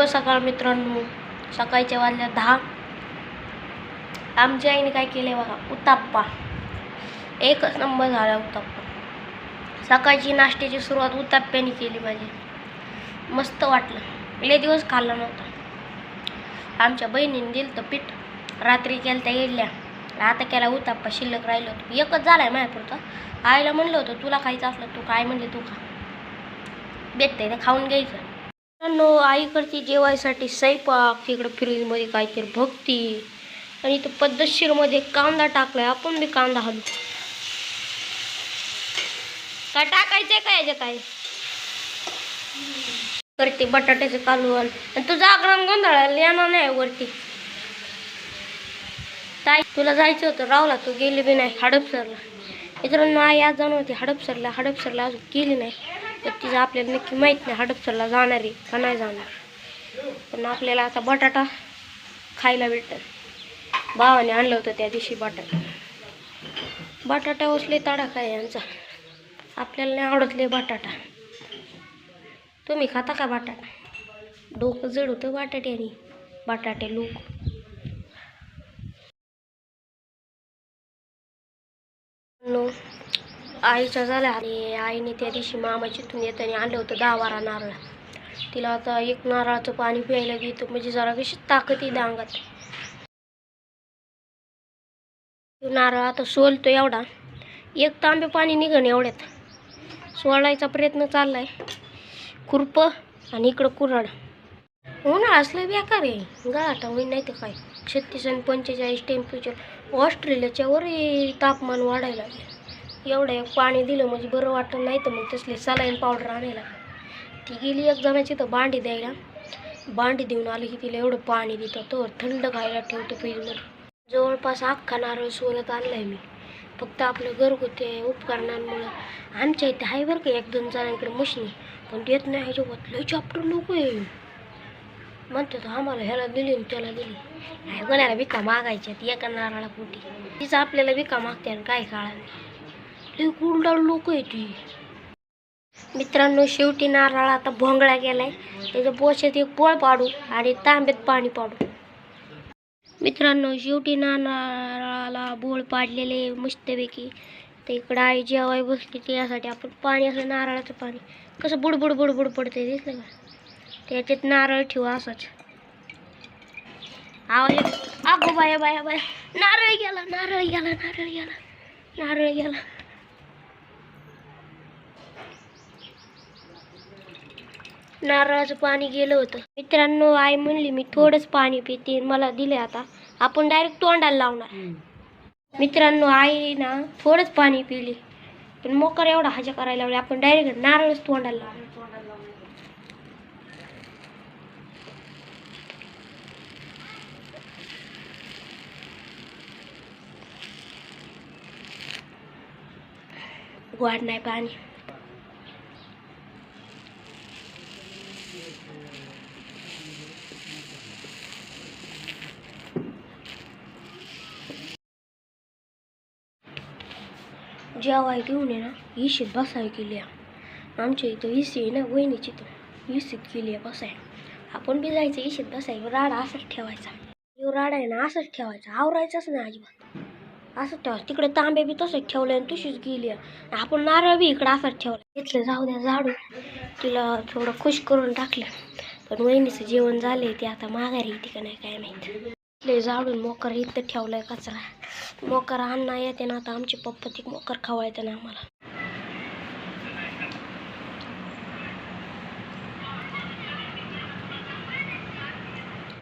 शुभ सकाळ मित्रांनो. सकाळच्या वाजल्या दहा. आमच्या आईने काय केले बघा? उत्ताप्पा. एकच नंबर झाला उत्ताप्पा. सकाळची नाश्त्याची सुरुवात उत्ताप्प्याने केली माझी. मस्त वाटलं. लय दिवस खाल्लं नव्हतं. आमच्या बहिणीने दिलं तर पीठ. रात्री केलं त्या इडल्या. आता केला उत्ताप्पा. शिल्लक राहिलं होतं. एकच झालाय माझ्यापुरतं. आईला म्हणलं होतं तुला खायचं असलं तू काय म्हणले तू खा. भेटतंय ते खाऊन घ्यायचं. मित्रांनो आईकडची जेवायसाठी स्वयंपाक तिकडं फ्रीजमध्ये काहीतरी भक्ती. आणि इथं पद्धतशीरमध्ये कांदा टाकलाय. आपण बी कांदा हलू काय टाकायचंय काय याच्या काय? करते बटाट्याचं कालवण. आणि तुझा आग्रह गोंधळाला येणार नाही वरती. ताई तुला जायचं होतं. रावला तू गेली बी नाही. हडपसरला. मित्रांनो आई आज जाणवते हडपसरला. हडपसरला अजून गेली नाही. तर तिचं आपल्याला नक्की माहीत नाही हडपसरला जाणार आहे का नाही जाणार. पण आपल्याला आता बटाटा खायला भेटतात भावाने आणलं होतं त्या दिवशी बटाटा. बटाटा उसले तडा काय यांचा. आपल्याला नाही आवडतले बटाटा. तुम्ही खाता का बटाटा? डोकं जड होतं बटाट्याने. बटाटे लोक. आईच्या झाल्या आणि आईने त्या दिवशी मामाची इथून येताना आणलं होतं दहा बारा नारळ. तिला आता एक नारळाचं पाणी प्यायला घेतो म्हणजे जरा कशी ताकद येईल अंगात. नारळ आता सोलतो एवढा. एक तांबे पाणी निघण एवढ्यात. सोलायचा प्रयत्न चाललाय. खुरप आणि इकडं कुऱ्हाड उन्हाळा हो असलं बेकार आहे. गाठा होईल नाही तर काय. छत्तीस आणि पंचेचाळीस टेम्परेचर ऑस्ट्रेलियाच्यावर तापमान वाढायला लागलं एवढं एक पाणी दिलं म्हणजे बरं वाटलं नाही तर मग तसले सलाईन पावडर आणायला ती गेली एक जणाची तर भांडी द्यायला. भांडी देऊन आली की तिला एवढं पाणी देतं तो थंड खायला ठेवतो फ्रीजमध्ये. जवळपास अख्खा नारळ सोलत आणलाय मी. फक्त आपलं घरगुती उपकरणांमुळं. आमच्या इथे आहे बरं का एक दोन जणांकडे मशीन पण देत नाही ह्याच्यावर लय चॅप्टर नको आहे. म्हणतात आम्हाला ह्याला दिली आणि त्याला दिली. नाही कोणाला विका मागायच्या एका नारळा पोटी तिचं आपल्याला विका मागते आणि काय नाही एक उलडाळ लोक आहे ती. मित्रांनो शेवटी नारळ आता भोंगळा गेलाय. त्याच्या पोशात एक पोळ पाडू आणि तांब्यात पाणी पाडू. मित्रांनो शेवटी नारळाला बोळ पाडलेले मस्तपैकी. ते इकडं आई जेवाय बसली त्यासाठी आपण पाणी असं नारळाचं पाणी. कसं बुडबुड बुडबुड पडतंय दिसलं का? त्याच्यात नारळ ठेवा असंच. आवाज अगो बाया बाया बाया. नारळ गेला नारळ गेला नारळ गेला नारळ गेला. नारळाचं पाणी गेलं होतं. मित्रांनो आई म्हणली मी थोडंच पाणी पिते. मला दिले आता. आपण डायरेक्ट तोंडाला लावणार. मित्रांनो आई ना थोडंच पाणी पिली. पण मोकर एवढा हजा करायला लागला आपण डायरेक्ट नारळच तोंडाला लावणार. वाढ नाही पाणी. जेवाय घेऊन ये ना इशीत बसाय केली आहे. आमच्या इथं इसी आहे ना वहिनीची तर इशीत केली आहे बसाय. आपण बी जायचं इशीत बसाय राडा असंच ठेवायचा. यो राडा आहे ना असंच ठेवायचा. आवरायचाच नाही अजिबात. असंच ठेवायचं. तिकडे तांबे बी तसंच ठेवले आणि तशीच गेली आहे. आपण नारळ बी इकडं असंच ठेवलं. घेतलं जाऊ द्या झाडू. तिला थोडं खुश करून टाकलं. पण वहिनीचं जेवण झाले ते आता माघारी येते का नाही काय माहीत. ले झाडून मोकर इथं ठेवलाय कचरा. मोकर अण्णा येते ना आता आमचे पप्पा ती मोकर खवायते ना आम्हाला.